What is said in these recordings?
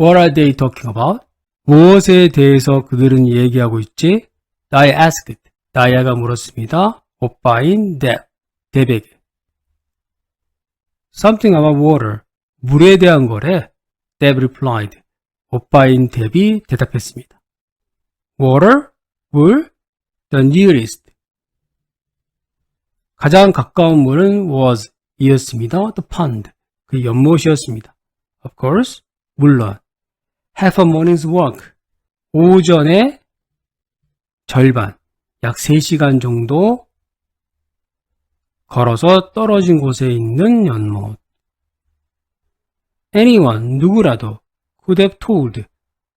What are they talking about? 무엇에 대해서 그들은 얘기하고 있지? I asked. 나야가 물었습니다. 오빠인 Deb. 데백에. Something about water. 물에 대한 거래. Deb replied. 오빠인 뎁이 대답했습니다. Water? 물? The nearest. 가장 가까운 물은 was 이었습니다. The pond. 그 연못이었습니다. Of course. 물론. Half a morning's walk. 오전에 절반, 약 3시간 정도 걸어서 떨어진 곳에 있는 연못. Anyone, 누구라도 could have told,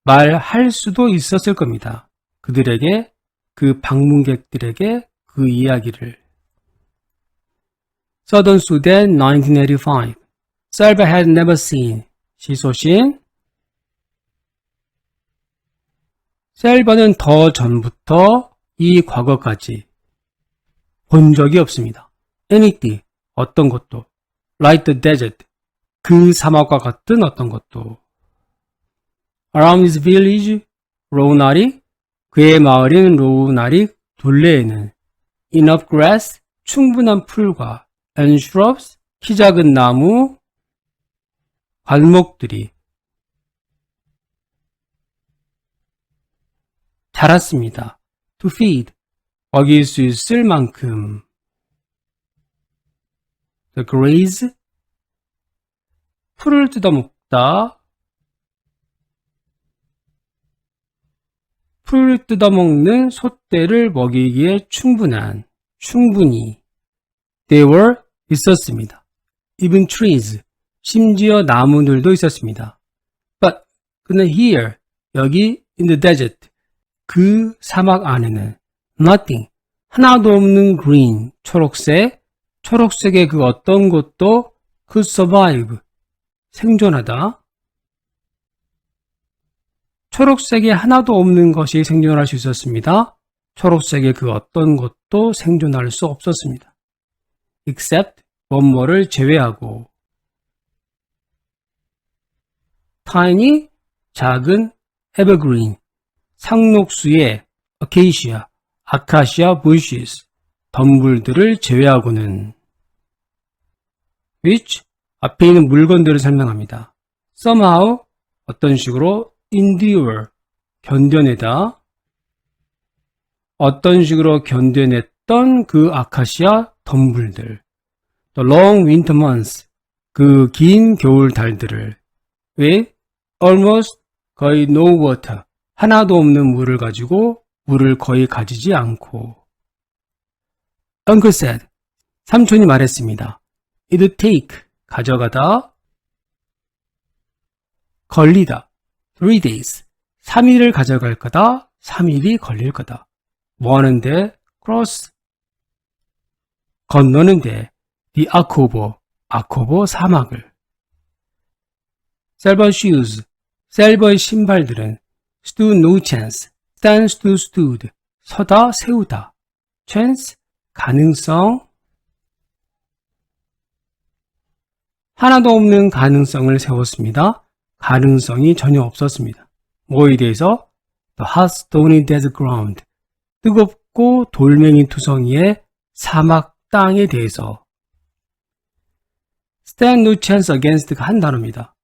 말할 수도 있었을 겁니다. 그들에게, 그 방문객들에게 그 이야기를. Southern Sudan, 1985. Salva had never seen. 시소신. 셀바는 더 전부터 이 과거까지 본 적이 없습니다. anything, 어떤 것도. like the desert, 그 사막과 같은 어떤 것도. around his village, 로우나리, 그의 마을인 로우나리 둘레에는 enough grass, 충분한 풀과 and shrubs, 키 작은 나무, 관목들이 자랐습니다. to feed, 먹일 수 있을 만큼. the graze, 풀을 뜯어먹다, 풀을 뜯어먹는 소떼를 먹이기에 충분한, 충분히. There were 있었습니다. even trees, 심지어 나무들도 있었습니다. But 그는 here, 여기 in the desert, 그 사막 안에는 nothing, 하나도 없는 green, 초록색, 초록색의 그 어떤 것도 could survive, 생존하다. 초록색에 하나도 없는 것이 생존할 수 있었습니다. 초록색의 그 어떤 것도 생존할 수 없었습니다. except 뭐뭐를 제외하고 tiny 작은 evergreen 상록수의 acacia, acacia bushes 덤불들을 제외하고는 which 앞에 있는 물건들을 설명합니다. somehow 어떤 식으로 endure 견뎌내다 어떤 식으로 견뎌냈던 그 아카시아 덤불들 the long winter months 그 긴 겨울 달들을 with almost 거의 no water 하나도 없는 물을 가지고 물을 거의 가지지 않고. Uncle said 삼촌이 말했습니다. It take 가져가다. 걸리다. Three days 3일을 가져갈 거다. 3일이 걸릴 거다. 뭐 하는데? Cross. 건너는데. The 아코보 아코보 사막을. 셀버 shoes 셀버의 신발들은 stood no chance stand stood stood 서다 세우다 chance 가능성 하나도 없는 가능성을 세웠습니다. 가능성이 전혀 없었습니다. 뭐에 대해서? The hot stony desert ground 뜨겁고 돌멩이 투성이의 사막 땅에 대해서 stand no chance against가 한 단어입니다.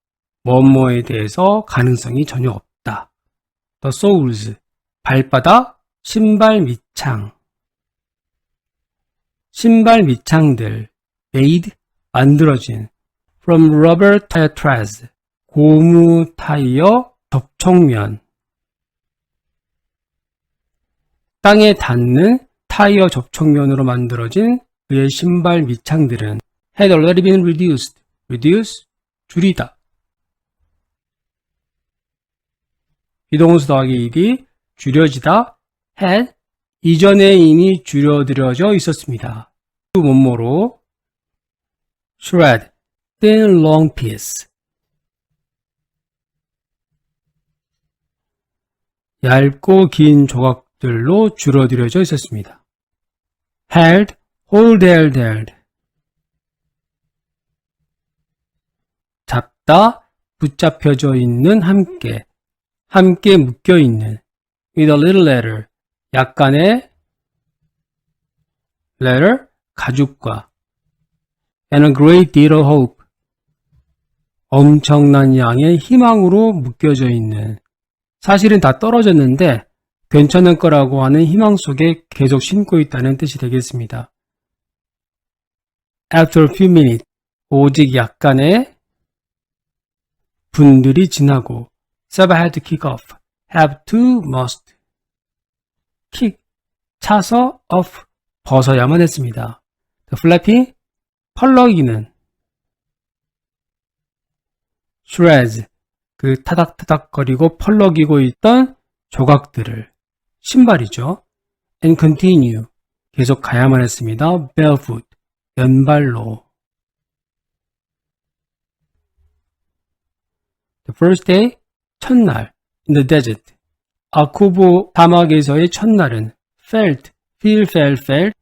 뭐뭐에 대해서 가능성이 전혀 없다. The soles 발바닥, 신발 밑창 신발 밑창들 made 만들어진 from rubber tire treads 고무 타이어 접촉면 땅에 닿는 타이어 접촉면으로 만들어진 그의 신발 밑창들은 had already been reduced. reduce 줄이다. 비동수 더하기 일이 줄여지다 had 이전에 이미 줄여들여져 있었습니다. 그 뭐뭐로 shred thin long piece 얇고 긴 조각들로 줄어들여져 있었습니다. held, hold, held, held 잡다, 붙잡혀져 있는 함께, 함께 묶여 있는 with a little letter, 약간의 letter, 가죽과 and a great deal of hope, 엄청난 양의 희망으로 묶여져 있는 사실은 다 떨어졌는데 괜찮을 거라고 하는 희망 속에 계속 신고 있다는 뜻이 되겠습니다. After a few minutes, 오직 약간의 분들이 지나고 Seba had to kick off, have to, must, kick, 차서 off, 벗어야만 했습니다. The flappy, 펄럭이는 shreds, 그 타닥타닥거리고 펄럭이고 있던 조각들을 신발이죠. and continue, 계속 가야만 했습니다. barefoot, 맨발로 The first day, 첫날, in the desert. 아쿠보 사막에서의 첫날은 felt, feel, felt, felt.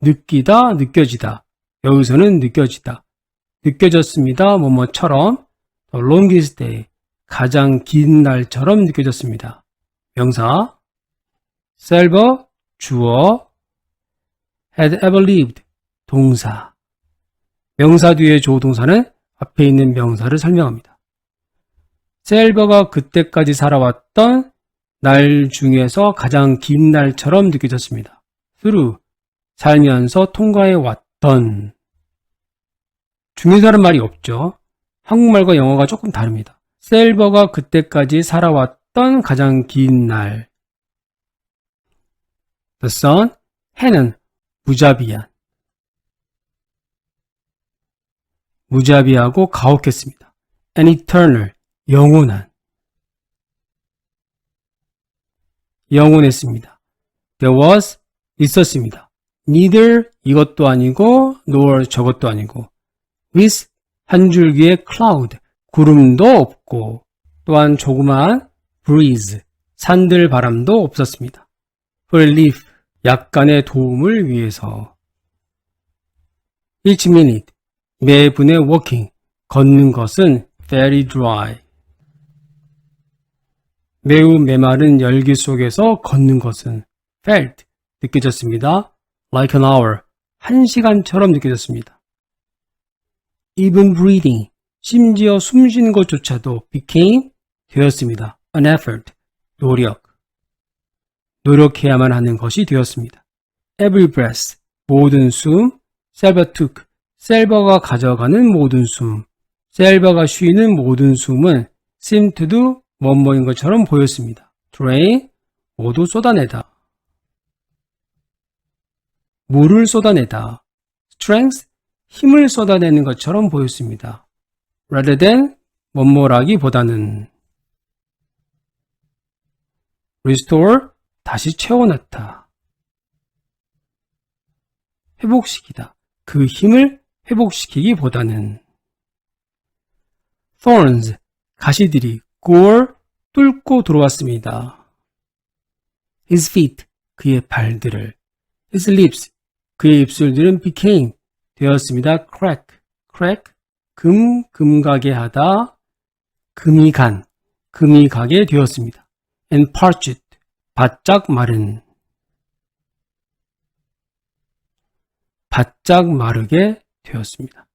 느끼다, 느껴지다. 여기서는 느껴지다. 느껴졌습니다. 뭐뭐처럼. The longest day, 가장 긴 날처럼 느껴졌습니다. 명사. server, 주어. had ever lived, 동사. 명사 뒤에 조동사는 앞에 있는 명사를 설명합니다. 셀버가 그때까지 살아왔던 날 중에서 가장 긴 날처럼 느껴졌습니다. through, 살면서 통과해 왔던. 중요하다는 말이 없죠. 한국말과 영어가 조금 다릅니다. 셀버가 그때까지 살아왔던 가장 긴 날. The sun, 해는 무자비한. 무자비하고 가혹했습니다. An eternal, 영원한. 영원했습니다. There was, 있었습니다. Neither, 이것도 아니고, nor 저것도 아니고. With, 한 줄기의 cloud, 구름도 없고, 또한 조그마한 breeze, 산들 바람도 없었습니다. For relief, 약간의 도움을 위해서. Each minute, 매분의 walking, 걷는 것은 very dry. 매우 메마른 열기 속에서 걷는 것은 felt, 느껴졌습니다. like an hour, 한 시간처럼 느껴졌습니다. even breathing, 심지어 숨 쉬는 것조차도 became, 되었습니다. an effort, 노력. 노력해야만 하는 것이 되었습니다. every breath, 모든 숨, Selber took, 셀버가 가져가는 모든 숨, 셀버가 쉬는 모든 숨은 seem to do 뭐뭐인 것처럼 보였습니다. drain, 모두 쏟아내다. 물을 쏟아내다. strength, 힘을 쏟아내는 것처럼 보였습니다. rather than, 뭐뭐라기보다는. restore, 다시 채워넣다. 회복시키다. 그 힘을 회복시키기보다는 thorns, 가시들이 gore, 뚫고 들어왔습니다. his feet, 그의 발들을 his lips, 그의 입술들은 became, 되었습니다. crack, crack, 금, 금가게 하다, 금이 간, 금이 가게 되었습니다. and parched, 바짝 마른, 바짝 마르게 되었습니다.